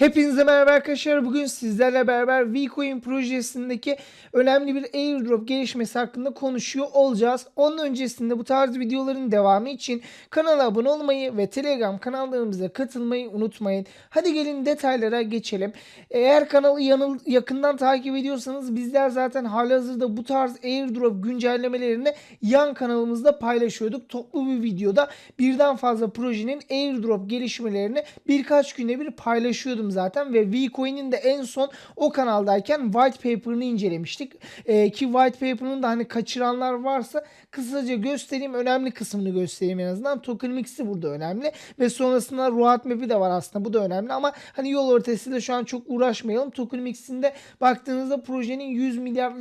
Hepinize merhaba arkadaşlar. Bugün sizlerle beraber Vcoin projesindeki önemli bir airdrop gelişmesi hakkında konuşuyor olacağız. Onun öncesinde bu tarz videoların devamı için kanala abone olmayı ve Telegram kanallarımıza katılmayı unutmayın. Hadi gelin detaylara geçelim. Eğer kanalı yanıl, yakından takip ediyorsanız bizler zaten halihazırda bu tarz airdrop güncellemelerini yan kanalımızda paylaşıyorduk. Toplu bir videoda birden fazla projenin airdrop gelişmelerini birkaç günde bir paylaşıyordum zaten ve Vcoin'in de en son o kanaldayken white paper'ını incelemiştik. Ee, ki white paper'ını da hani kaçıranlar varsa kısaca göstereyim. Önemli kısmını göstereyim en azından. Tokenomics'i burada önemli ve sonrasında roadmap'i de var aslında. Bu da önemli ama hani yol ortasıyla şu an çok uğraşmayalım. Tokenomics'in de baktığınızda projenin 100 milyar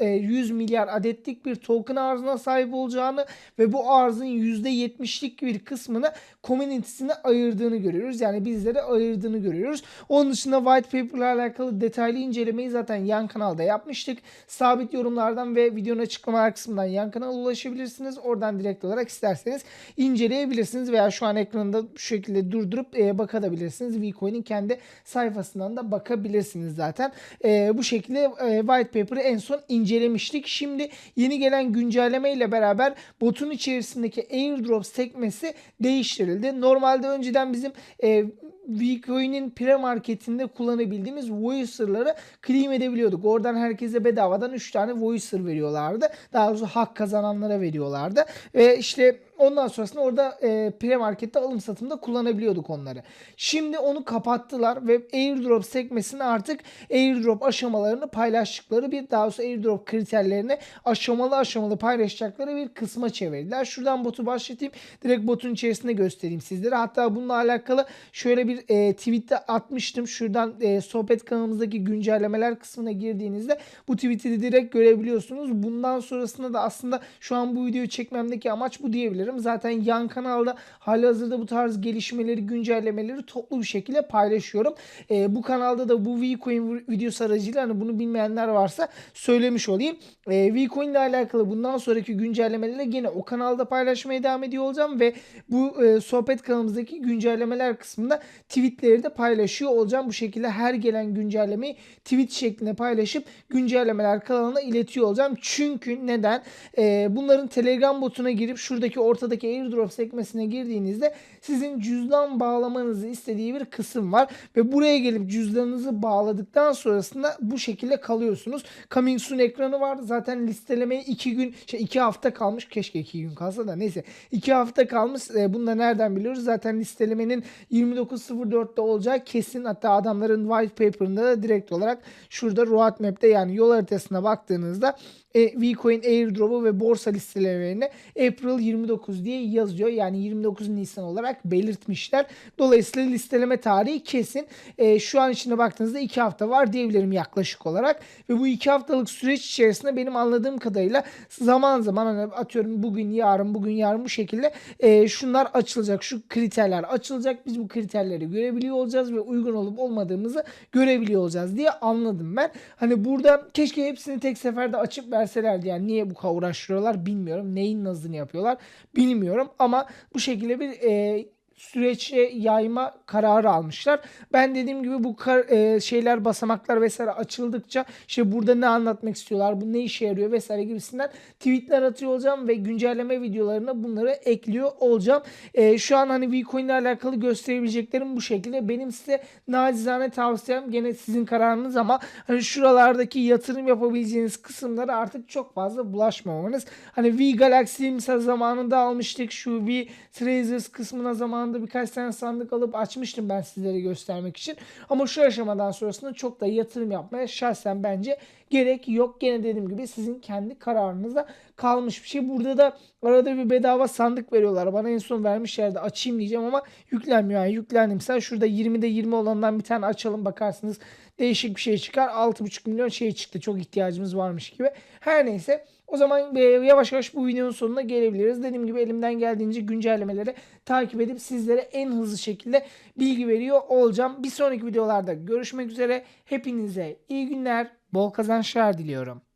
e, 100 milyar adetlik bir token arzına sahip olacağını ve bu arzın %70'lik bir kısmını community'sine ayırdığını görüyoruz. Yani bizlere ayırdığını görüyoruz. Onun dışında white paper ile alakalı detaylı incelemeyi zaten yan kanalda yapmıştık. Sabit yorumlardan ve videonun açıklamalar kısmından yan kanala ulaşabilirsiniz. Oradan direkt olarak isterseniz inceleyebilirsiniz veya şu an ekranında şu şekilde durdurup e, bakabilirsiniz. Vcoin'in kendi sayfasından da bakabilirsiniz zaten. E, bu şekilde e, white paper'ı en son incelemiştik. Şimdi yeni gelen güncelleme ile beraber botun içerisindeki airdrop sekmesi değiştirildi. Normalde önceden bizim e, Vcoin'in pre-marketinde kullanabildiğimiz voicer'ları claim edebiliyorduk. Oradan herkese bedavadan 3 tane voicer veriyorlardı. Daha doğrusu hak kazananlara veriyorlardı. Ve işte Ondan sonrasında orada e, pre-markette alım satımda kullanabiliyorduk onları. Şimdi onu kapattılar ve airdrop sekmesini artık airdrop aşamalarını paylaştıkları bir daha doğrusu airdrop kriterlerini aşamalı aşamalı paylaşacakları bir kısma çevirdiler. Şuradan botu başlatayım. Direkt botun içerisinde göstereyim sizlere. Hatta bununla alakalı şöyle bir e, tweette atmıştım. Şuradan e, sohbet kanalımızdaki güncellemeler kısmına girdiğinizde bu tweet'i direkt görebiliyorsunuz. Bundan sonrasında da aslında şu an bu videoyu çekmemdeki amaç bu diyebilirim paylaşırım. Zaten yan kanalda halihazırda bu tarz gelişmeleri, güncellemeleri toplu bir şekilde paylaşıyorum. E, bu kanalda da bu Vcoin videosu aracıyla hani bunu bilmeyenler varsa söylemiş olayım. E, Vcoin ile alakalı bundan sonraki güncellemeleri gene o kanalda paylaşmaya devam ediyor olacağım ve bu e, sohbet kanalımızdaki güncellemeler kısmında tweetleri de paylaşıyor olacağım. Bu şekilde her gelen güncellemeyi tweet şeklinde paylaşıp güncellemeler kanalına iletiyor olacağım. Çünkü neden? E, bunların Telegram botuna girip şuradaki orta ortadaki airdrop sekmesine girdiğinizde sizin cüzdan bağlamanızı istediği bir kısım var ve buraya gelip cüzdanınızı bağladıktan sonrasında bu şekilde kalıyorsunuz. Coming soon ekranı var. Zaten listelemeye 2 gün, şey 2 hafta kalmış. Keşke 2 gün kalsa da neyse. 2 hafta kalmış. E, bunu da nereden biliyoruz? Zaten listelemenin 29.04'te olacağı kesin. Hatta adamların white paper'ında da direkt olarak şurada roadmap'te yani yol haritasına baktığınızda e, Vcoin airdrop'u ve borsa listelerine April 29 diye yazıyor. Yani 29 Nisan olarak belirtmişler. Dolayısıyla listeleme tarihi kesin. E, şu an içinde baktığınızda 2 hafta var diyebilirim yaklaşık olarak. Ve bu 2 haftalık süreç içerisinde benim anladığım kadarıyla zaman zaman hani atıyorum bugün yarın bugün yarın bu şekilde e, şunlar açılacak. Şu kriterler açılacak. Biz bu kriterleri görebiliyor olacağız ve uygun olup olmadığımızı görebiliyor olacağız diye anladım ben. Hani burada keşke hepsini tek seferde açıp verselerdi. Yani niye bu kadar uğraştırıyorlar bilmiyorum. Neyin nazını yapıyorlar bilmiyorum. Ama bu şekilde bir e, süreçe yayma kararı almışlar. Ben dediğim gibi bu kar, e, şeyler basamaklar vesaire açıldıkça işte burada ne anlatmak istiyorlar, bu ne işe yarıyor vesaire gibisinden tweetler atıyor olacağım ve güncelleme videolarına bunları ekliyor olacağım. E, şu an hani Vcoin ile alakalı gösterebileceklerim bu şekilde. Benim size nacizane tavsiyem gene sizin kararınız ama hani şuralardaki yatırım yapabileceğiniz kısımlara artık çok fazla bulaşmamanız. Hani V Galaxy mesela zamanında almıştık. Şu V Tracers kısmına zamanında zamanında birkaç tane sandık alıp açmıştım ben sizlere göstermek için. Ama şu aşamadan sonrasında çok da yatırım yapmaya şahsen bence gerek yok. Gene dediğim gibi sizin kendi kararınıza kalmış bir şey. Burada da arada bir bedava sandık veriyorlar. Bana en son vermişlerdi açayım diyeceğim ama yüklenmiyor. Yani yüklendim. Mesela şurada 20'de 20 olandan bir tane açalım bakarsınız. Değişik bir şey çıkar. 6,5 milyon şey çıktı. Çok ihtiyacımız varmış gibi. Her neyse. O zaman e, yavaş yavaş bu videonun sonuna gelebiliriz. Dediğim gibi elimden geldiğince güncellemeleri takip edip sizlere en hızlı şekilde bilgi veriyor olacağım. Bir sonraki videolarda görüşmek üzere. Hepinize iyi günler, bol kazançlar diliyorum.